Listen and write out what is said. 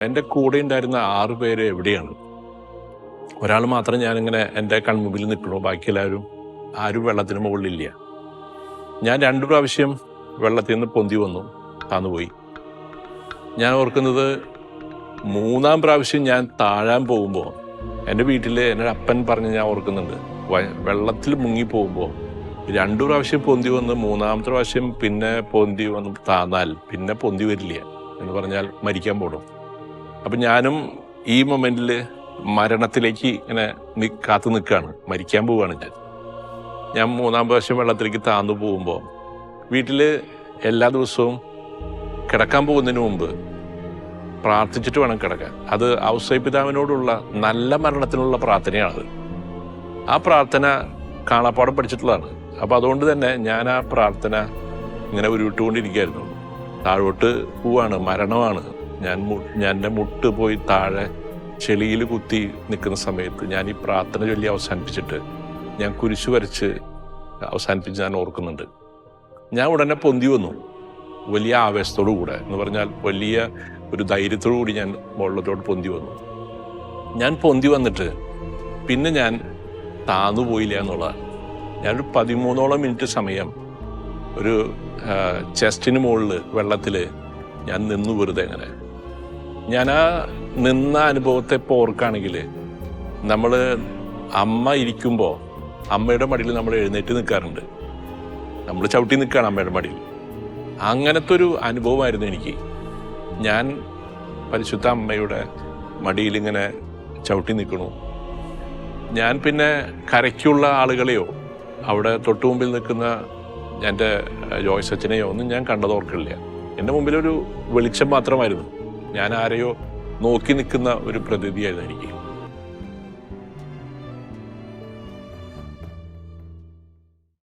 എന്റെ കൂടെ ഉണ്ടായിരുന്ന ആറ് പേര് എവിടെയാണ്? ഒരാൾ മാത്രം ഞാനിങ്ങനെ എന്റെ കൺമുമ്പിൽ നിൽക്കണു? ബാക്കി എല്ലാവരും ആരും വെള്ളത്തിന് മുകളിലില്ല. ഞാൻ രണ്ടു പ്രാവശ്യം വെള്ളത്തിൽ നിന്ന് പൊന്തി വന്നു താന്നുപോയി. ഞാൻ ഓർക്കുന്നത് മൂന്നാം പ്രാവശ്യം ഞാൻ താഴാൻ പോകുമ്പോൾ എന്റെ വീട്ടിൽ എന്റെ അപ്പൻ പറഞ്ഞ് ഞാൻ ഓർക്കുന്നുണ്ട് വെള്ളത്തിൽ മുങ്ങി പോകുമ്പോൾ രണ്ടു പ്രാവശ്യം പൊന്തി വന്ന് മൂന്നാമത്തെ പ്രാവശ്യം പിന്നെ പൊന്തി വന്ന് താന്നാൽ പിന്നെ പൊന്തി വരില്ല എന്ന് പറഞ്ഞാൽ മരിക്കാൻ പോടും അപ്പം ഞാനും ഈ മൊമെന്റിൽ മരണത്തിലേക്ക് ഇങ്ങനെ കാത്തു നിൽക്കുകയാണ് മരിക്കാൻ പോവുകയാണ് ഞാൻ. ഞാൻ മൂന്നാം പ്രാവശ്യം വെള്ളത്തിലേക്ക് താന്നു പോകുമ്പോൾ വീട്ടിൽ എല്ലാ ദിവസവും കിടക്കാൻ പോകുന്നതിന് മുമ്പ് പ്രാർത്ഥിച്ചിട്ട് വേണം കിടക്കാൻ. അത് ഔസൈ പിതാവിനോടുള്ള നല്ല മരണത്തിനുള്ള പ്രാർത്ഥനയാണത്. ആ പ്രാർത്ഥന കാണാപ്പാടം പഠിച്ചിട്ടുള്ളതാണ്. അപ്പം അതുകൊണ്ട് തന്നെ ഞാൻ ആ പ്രാർത്ഥന ഇങ്ങനെ ഉരുവിട്ടുകൊണ്ടിരിക്കുകയായിരുന്നു. താഴോട്ട് പോവാണ് മരണമാണ്. ഞാൻ ഞാൻ എന്റെ മുട്ട് പോയി താഴെ ചെളിയിൽ കുത്തി നിൽക്കുന്ന സമയത്ത് ഞാൻ ഈ പ്രാർത്ഥന ചൊല്ലി അവസാനിപ്പിച്ചിട്ട് ഞാൻ കുരിശു വരച്ച് അവസാനിപ്പിച്ച് ഞാൻ ഓർക്കുന്നുണ്ട്. ഞാൻ ഉടനെ പൊന്തി വന്നു. വലിയ ആവേശത്തോടു കൂടെ. എന്ന് പറഞ്ഞാൽ വലിയ ഒരു ധൈര്യത്തോടു കൂടി ഞാൻ മുകളിലോട്ട് പൊന്തി വന്നു. ഞാൻ പൊന്തി വന്നിട്ട് പിന്നെ ഞാൻ താന്നു പോയില്ല എന്നുള്ളതാണ് ഞാനൊരു പതിമൂന്നോളം മിനിറ്റ് സമയം ഒരു ചെസ്റ്റിന് മുകളിൽ വെള്ളത്തിൽ ഞാൻ നിന്നു വെറുതെ അങ്ങനെ. ഞാൻ ആ നിന്ന അനുഭവത്തെ ഇപ്പോൾ ഓർക്കുകയാണെങ്കിൽ നമ്മൾ അമ്മ ഇരിക്കുമ്പോൾ അമ്മയുടെ മടിയിൽ നമ്മൾ എഴുന്നേറ്റ് നിൽക്കാറുണ്ട്. നമ്മൾ ചവിട്ടി നിൽക്കുകയാണ് അമ്മയുടെ മടിയിൽ. അങ്ങനത്തെ ഒരു അനുഭവമായിരുന്നു എനിക്ക്. ഞാൻ പരിശുദ്ധ അമ്മയുടെ മടിയിൽ ഇങ്ങനെ ചവിട്ടി നിൽക്കണു. ഞാൻ പിന്നെ കരയ്ക്കുള്ള ആളുകളെയോ അവിടെ തൊട്ടു മുമ്പിൽ നിൽക്കുന്ന എന്റെ ജോയ്സച്ചനെയോ ഒന്നും ഞാൻ കണ്ടത് ഓർക്കില്ല എന്റെ മുമ്പിലൊരു വെളിച്ചം മാത്രമായിരുന്നു. ഞാൻ ആരെയോ നോക്കി നിൽക്കുന്ന ഒരു പ്രതീതിയായിരുന്നു എനിക്ക്